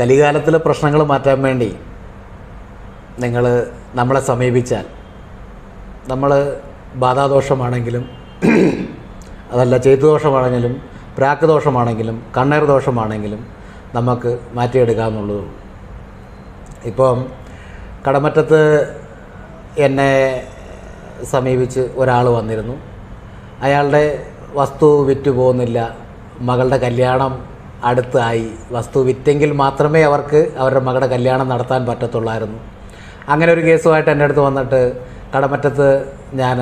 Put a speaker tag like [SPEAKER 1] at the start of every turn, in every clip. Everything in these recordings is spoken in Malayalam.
[SPEAKER 1] കലികാലത്തിലെ പ്രശ്നങ്ങൾ മാറ്റാൻ വേണ്ടി നിങ്ങൾ നമ്മളെ സമീപിച്ചാൽ നമ്മൾ ബാധാദോഷമാണെങ്കിലും അതല്ല ചെയ്തുദോഷമാണെങ്കിലും പ്രാക്ക് ദോഷമാണെങ്കിലും കണ്ണേർ ദോഷമാണെങ്കിലും നമുക്ക് മാറ്റിയെടുക്കാമെന്നുള്ളൂ ഇപ്പം കടമറ്റത്ത് എന്നെ സമീപിച്ച് ഒരാൾ വന്നിരുന്നു. അയാളുടെ വസ്തു വിറ്റു പോകുന്നില്ല മകളുടെ കല്യാണം അടുത്തായി വസ്തു വിറ്റെങ്കിൽ മാത്രമേ അവർക്ക് അവരുടെ മകളുടെ കല്യാണം നടത്താൻ പറ്റത്തുള്ളായിരുന്നു. അങ്ങനെ ഒരു കേസുമായിട്ട് എന്റെ അടുത്ത് വന്നിട്ട് കടമറ്റത്ത് ഞാൻ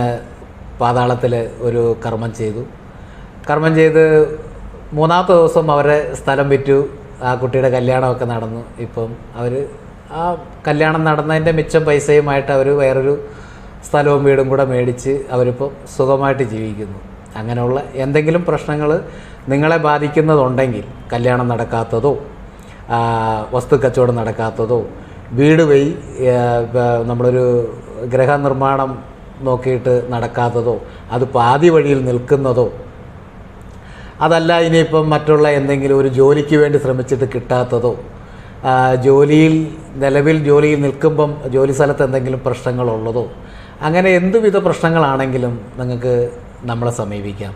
[SPEAKER 1] പാതാളത്തിൽ ഒരു കർമ്മം ചെയ്തു. കർമ്മം ചെയ്ത് മൂന്നാമത്തെ ദിവസം അവരെ സ്ഥലം വിറ്റു. ആ കുട്ടിയുടെ കല്യാണമൊക്കെ നടന്നു. ഇപ്പം അവർ ആ കല്യാണം നടന്നതിന്റെ മിച്ചം പൈസയുമായിട്ട് അവർ വേറൊരു സ്ഥലവും വീടും കൂടെ മേടിച്ച് അവരിപ്പം സുഖമായിട്ട് ജീവിക്കുന്നു. അങ്ങനെയുള്ള എന്തെങ്കിലും പ്രശ്നങ്ങൾ നിങ്ങളെ ബാധിക്കുന്നതുണ്ടെങ്കിൽ കല്യാണം നടക്കാത്തതോ വസ്തു കച്ചവടം നടക്കാത്തതോ വീട് വഴി നമ്മളൊരു ഗ്രഹനിർമ്മാണം നോക്കിയിട്ട് നടക്കാത്തതോ അത് പാതി വഴിയിൽ നിൽക്കുന്നതോ അതല്ല ഇനിയിപ്പം മറ്റുള്ള എന്തെങ്കിലും ഒരു ജോലിക്ക് വേണ്ടി ശ്രമിച്ചിട്ട് കിട്ടാത്തതോ ജോലിയിൽ നിലവിൽ ജോലിയിൽ നിൽക്കുമ്പം ജോലി സ്ഥലത്ത് എന്തെങ്കിലും പ്രശ്നങ്ങളുള്ളതോ അങ്ങനെ എന്തുവിധ പ്രശ്നങ്ങളാണെങ്കിലും നിങ്ങൾക്ക് നമ്മളെ സമീപിക്കാം.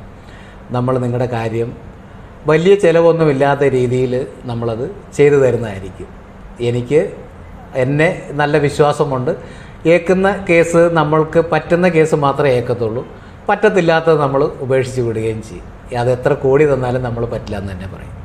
[SPEAKER 1] നമ്മൾ നിങ്ങളുടെ കാര്യം വലിയ ചിലവൊന്നുമില്ലാത്ത രീതിയിൽ നമ്മളത് ചെയ്തു തരുന്നതായിരിക്കും. എനിക്ക് എന്നെ നല്ല വിശ്വാസമുണ്ട്. ഏക്കുന്ന കേസ് നമ്മൾക്ക് പറ്റുന്ന കേസ് മാത്രമേ ഏക്കത്തുള്ളൂ. പറ്റത്തില്ലാത്തത് നമ്മൾ ഉപേക്ഷിച്ച് വിടുകയും ചെയ്യും. അത് എത്ര കോടി തന്നാലും നമ്മൾ പറ്റില്ല എന്ന് തന്നെ പറയും.